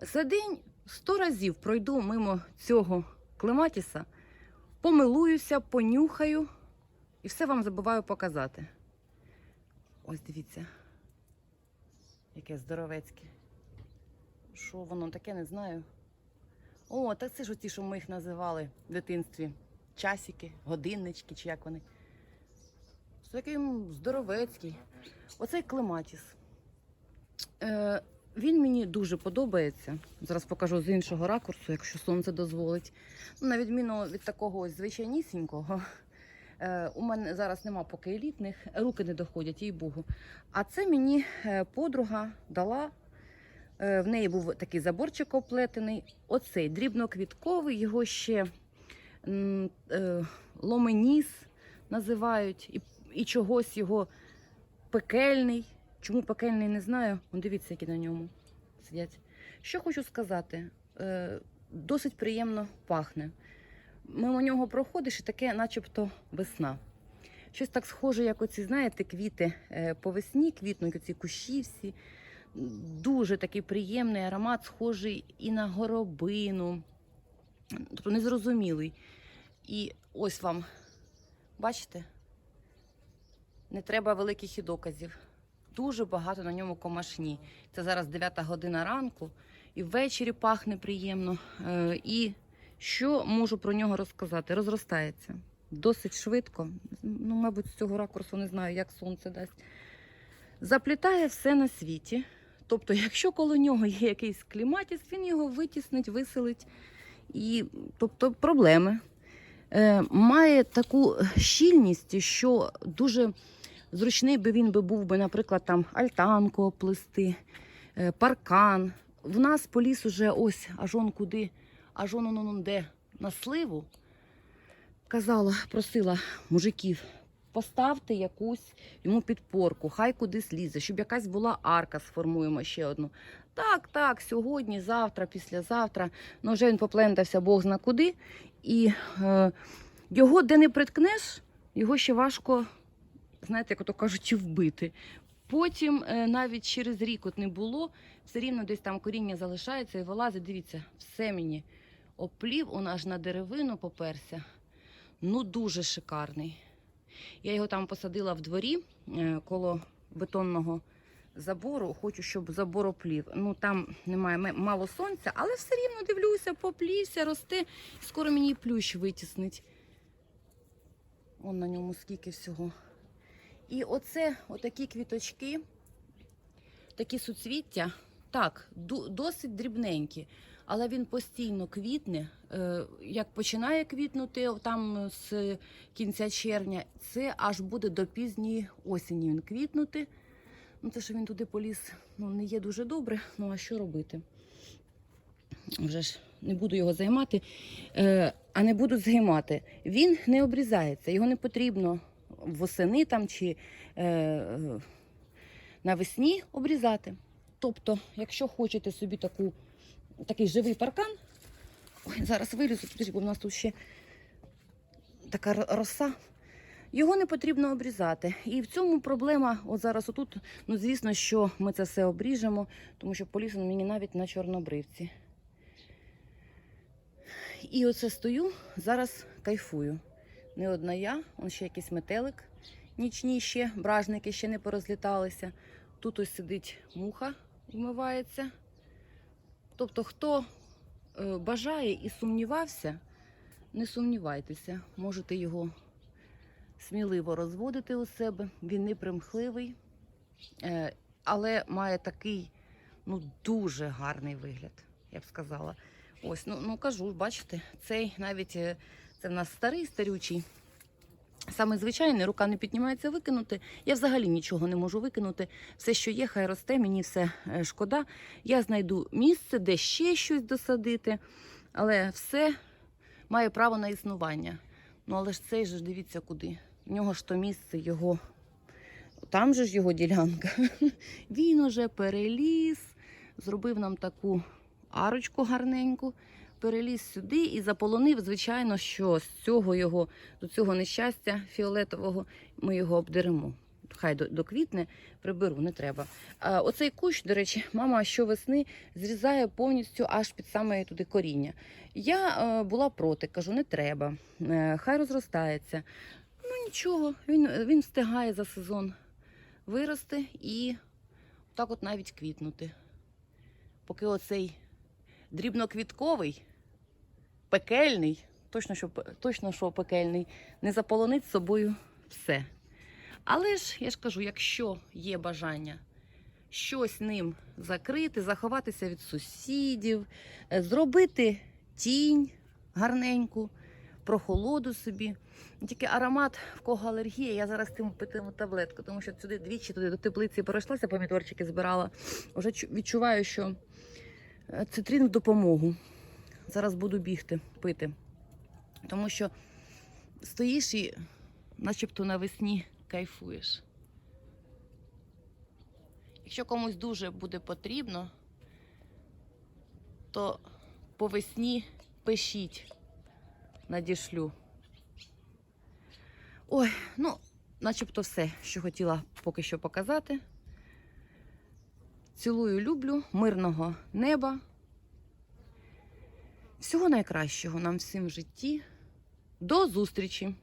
За день сто разів пройду мимо цього клематіса, помилуюся, понюхаю і все вам забуваю показати. Ось дивіться, яке здоровецьке. Що воно таке, не знаю. О, так це ж оті, що ми їх називали в дитинстві. Часики, годиннички, чи як вони. Це такий здоровецький. Оцей клематіс. Е, він мені дуже подобається. Зараз покажу з іншого ракурсу, якщо сонце дозволить. Ну, на відміну від такого ось звичайнісінького. Е, у мене зараз нема поки елітних, руки не доходять, їй Богу. А це мені е, подруга дала. Е, в неї був такий заборчик оплетений. Оцей дрібноквітковий, його ще ломеніс називають, і, і чогось його пекельний. Чому пекельний, не знаю. Вон дивіться, які на ньому сидять. Що хочу сказати, е, досить приємно пахне. Мимо нього проходиш і таке, начебто, весна. Щось так схоже, як оці, знаєте, квіти е, по весні, квітнуть оці кущі всі. Дуже такий приємний аромат, схожий і на горобину. Тобто незрозумілий. І ось вам, бачите, не треба великих і доказів. Дуже багато на ньому комашні. Це зараз 9 година ранку, і ввечері пахне приємно. Е, І що можу про нього розказати? Розростається досить швидко. Ну, мабуть, з цього ракурсу не знаю, як сонце дасть. Заплітає все на світі. Тобто, якщо коло нього є якийсь кліматіс, він його витіснить, виселить. І, тобто, проблеми. Е, має таку щільність, що дуже зручний би він би був би, наприклад, там альтанку оплести, е, паркан. В нас поліз уже ось аж он куди, аж он, он, он де на сливу. Казала, просила мужиків, поставте якусь йому підпорку, хай кудись лізе, щоб якась була арка, сформуємо ще одну. Так, так, сьогодні, завтра, післязавтра. Ну, вже він поплентався Бог зна куди. І е, його де не приткнеш, його ще важко, знаєте, як ото кажуть, вбити. Потім е, навіть через рік от не було, все рівно десь там коріння залишається і вилазить. Дивіться, все мені оплів, он аж на деревину поперся. Ну, дуже шикарний. Я його там посадила в дворі е, коло бетонного забору. Хочу, щоб забор оплів. Ну там немає мало сонця, але все рівно дивлюся, поплівся, росте. Скоро мені і плющ витіснить. Вон на ньому скільки всього. І оце, отакі квіточки, такі суцвіття, так, досить дрібненькі, але він постійно квітне. Е, Як починає квітнути там з кінця червня, це аж буде до пізньої осені він квітнути. Ну, те, що він туди поліз, ну, не є дуже добре. Ну, а що робити? Вже ж не буду його займати, е, а не буду займати. Він не обрізається, його не потрібно восени там чи е, е, навесні обрізати. Тобто, якщо хочете собі таку, такий живий паркан, ой, зараз вилізу, бо в нас тут ще така роса. Його не потрібно обрізати. І в цьому проблема, от зараз отут, ну звісно, що ми це все обріжемо, тому що поліз мені навіть на чорнобривці. І оце стою, зараз кайфую. Не одна я, он ще якийсь метелик. Нічні ще, бражники ще не порозліталися. Тут ось сидить муха, вмивається. Тобто, хто е, бажає і сумнівався, не сумнівайтеся, можете його сміливо розводити у себе. Він не примхливий, е, але має такий ну, дуже гарний вигляд, я б сказала. Ось, ну, ну кажу, бачите, цей навіть е, це в нас старий, старючий. Саме звичайний, рука не піднімається викинути. Я взагалі нічого не можу викинути. Все, що є, хай росте, мені все е, шкода. Я знайду місце, де ще щось досадити, але все має право на існування. Ну але ж цей же дивіться куди. В нього ж то місце його. Там же ж його ділянка. Він уже переліз, зробив нам таку арочку гарненьку, переліз сюди і заполонив, звичайно, що з цього його, до цього нещастя фіолетового ми його обдеремо. хай до- доквітне, приберу, не треба. А, оцей кущ, до речі, мама щовесни зрізає повністю аж під саме туди коріння. Я е, була проти, кажу, не треба, е, хай розростається. Ну нічого, він, він встигає за сезон вирости і так от навіть квітнути. Поки оцей дрібноквітковий, пекельний, точно що, точно, що пекельний, не заполонить з собою все. Але ж, я ж кажу, якщо є бажання щось ним закрити, заховатися від сусідів, е, зробити тінь гарненьку, прохолоду собі. Тільки аромат, в кого алергія, я зараз тим питиму таблетку, тому що сюди двічі туди до теплиці пройшлася, помідорчики збирала. Вже відчуваю, що цитрин в допомогу. Зараз буду бігти, пити. Тому що стоїш і начебто навесні кайфуєш. Якщо комусь дуже буде потрібно, то по весні пишіть, надішлю. Ой, ну, начебто все, що хотіла поки що показати. Цілую, люблю, мирного неба. Всього найкращого нам всім в житті. До зустрічі!